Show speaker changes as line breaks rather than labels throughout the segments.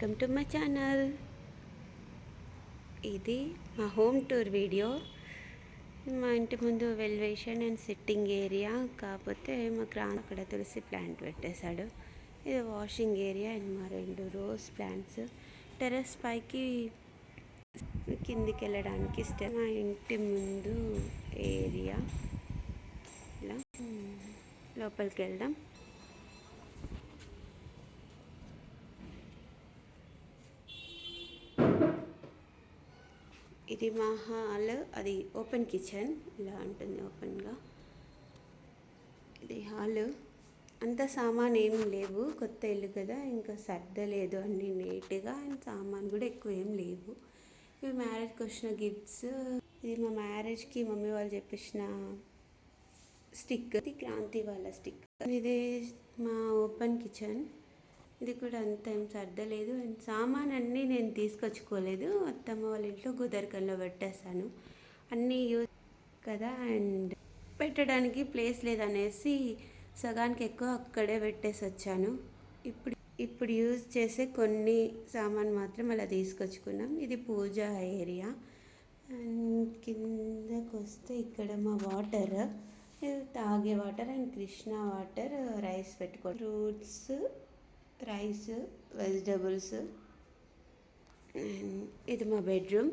Welcome to my channel. ఇది మా home tour video. మా ఇంటి ముందు వెల్వేషన్ అండ్ సిట్టింగ్ ఏరియా కాకపోతే మా క్రాన్ అక్కడ తులసి ప్లాంట్ పెట్టేశాడు. ఇది వాషింగ్ ఏరియా అండ్ మా రెండు రోజ్ ప్లాంట్స్. టెర్రస్ పైకి కిందికి వెళ్ళడానికి ఇష్టం మా ఇంటి ముందు ఏరియా. ఇలా లోపలికి వెళ్దాం ఇది మా హాల్ అది ఓపెన్ కిచెన్. ఇలా ఉంటుంది ఓపెన్గా. ఇది హాల్. అంత సామాన్ ఏం లేవు. కొత్త ఇల్లు కదా ఇంకా సర్దలేదు అన్ని నీట్గా. అండ్ సామాన్ కూడా ఎక్కువ ఏం లేవు. ఇవి మ్యారేజ్కి వచ్చిన గిఫ్ట్స్. ఇది మా మ్యారేజ్కి మమ్మీ వాళ్ళు చెప్పేసిన స్టిక్. ఇది క్రాంతి వాళ్ళ స్టిక్. ఇది మా ఓపెన్ కిచెన్. ఇది కూడా అంత ఏం సర్దలేదు అండ్ సామాన్ అన్నీ నేను తీసుకొచ్చుకోలేదు. అత్తమ్మ వాళ్ళ ఇంట్లో గుదర్కంలో పెట్టేస్తాను అన్నీ యూజ్ కదా అండ్ పెట్టడానికి ప్లేస్ లేదనేసి సగానికి ఎక్కువ అక్కడే పెట్టేసి వచ్చాను. ఇప్పుడు ఇప్పుడు యూజ్ చేసే కొన్ని సామాన్ మాత్రం అలా తీసుకొచ్చుకున్నాం. ఇది పూజ ఏరియా. అండ్ కిందకు వస్తే ఇక్కడ మా వాటర్ తాగే water and Krishna water rice పెట్టుకో ఫ్రూట్స్ రైస్ వెజిటబుల్స్ ఇది మా బెడ్రూమ్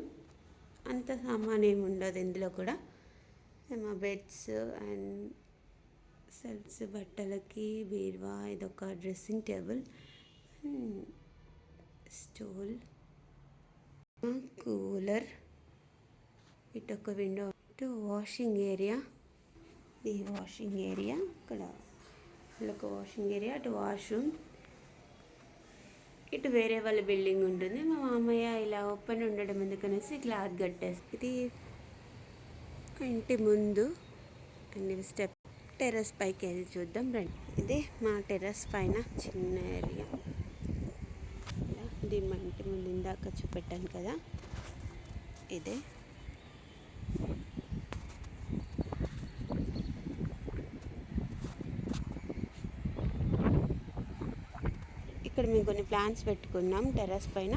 అంత సామాన్ ఏమి ఉండదు ఇందులో కూడా. మా బెడ్స్ అండ్ సెల్ఫ్స్ బట్టలకి బీరువా ఇదొక డ్రెస్సింగ్ టేబుల్ స్టూల్ కూలర్ ఇటు ఒక విండో ఇటు వాషింగ్ ఏరియా ఇది వాషింగ్ ఏరియా ఇక్కడ ఒక వాషింగ్ ఏరియా అటు వాష్రూమ్ ఇటు వేరే వాళ్ళ బిల్డింగ్ ఉంటుంది. మా మామయ్య ఇలా ఓపెన్ ఉండడం ఎందుకనేసి క్లాత్ కట్టేసి ఇది ఇంటి ముందు అండ్ స్టెప్ టెర్రస్ పైకి వెళ్ళి చూద్దాం రండి. ఇది మా టెర్రస్ పైన చిన్న ఏరియా. ఇది మా ఇంటి ముందు ఇందాక చూపెట్టాను కదా. ఇదే ఇక్కడ మేము కొన్ని ప్లాంట్స్ పెట్టుకున్నాం టెర్రస్ పైన.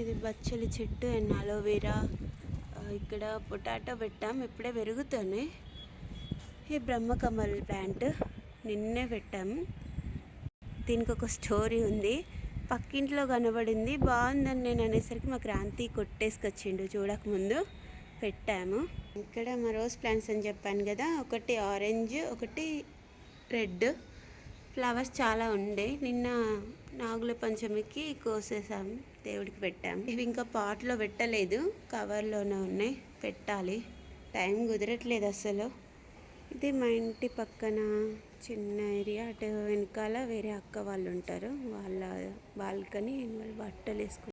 ఇది బచ్చలి చెట్టు అండ్ అలోవెరా. ఇక్కడ పొటాటో పెట్టాం. ఇప్పుడే పెరుగుతున్నాయి. ఈ బ్రహ్మకమల్ ప్లాంట్ నిన్నే పెట్టాము దీనికి ఒక స్టోరీ ఉంది. పక్కింట్లో కనబడింది. బాగుందని నేను అనేసరికి మా క్రాంతి కొట్టేసుకొచ్చిండు చూడకముందు. పెట్టాము. ఇక్కడ మా రోజ్ ప్లాంట్స్ అని చెప్పాను కదా. ఒకటి ఆరెంజ్ ఒకటి రెడ్. ఫ్లవర్స్ చాలా ఉండే. నిన్న నాగుల పంచమికి కోసేసాం దేవుడికి పెట్టాం. ఇవి ఇంకా పాట్లో పెట్టలేదు కవర్లోనే ఉన్నాయి. పెట్టాలి. టైం కుదరట్లేదు అసలు. ఇది మా ఇంటి పక్కన చిన్న ఏరియా అటు వెనకాల వేరే అక్క వాళ్ళు ఉంటారు. వాళ్ళ బాల్కనీ వాళ్ళు బట్టలు వేసుకుంటారు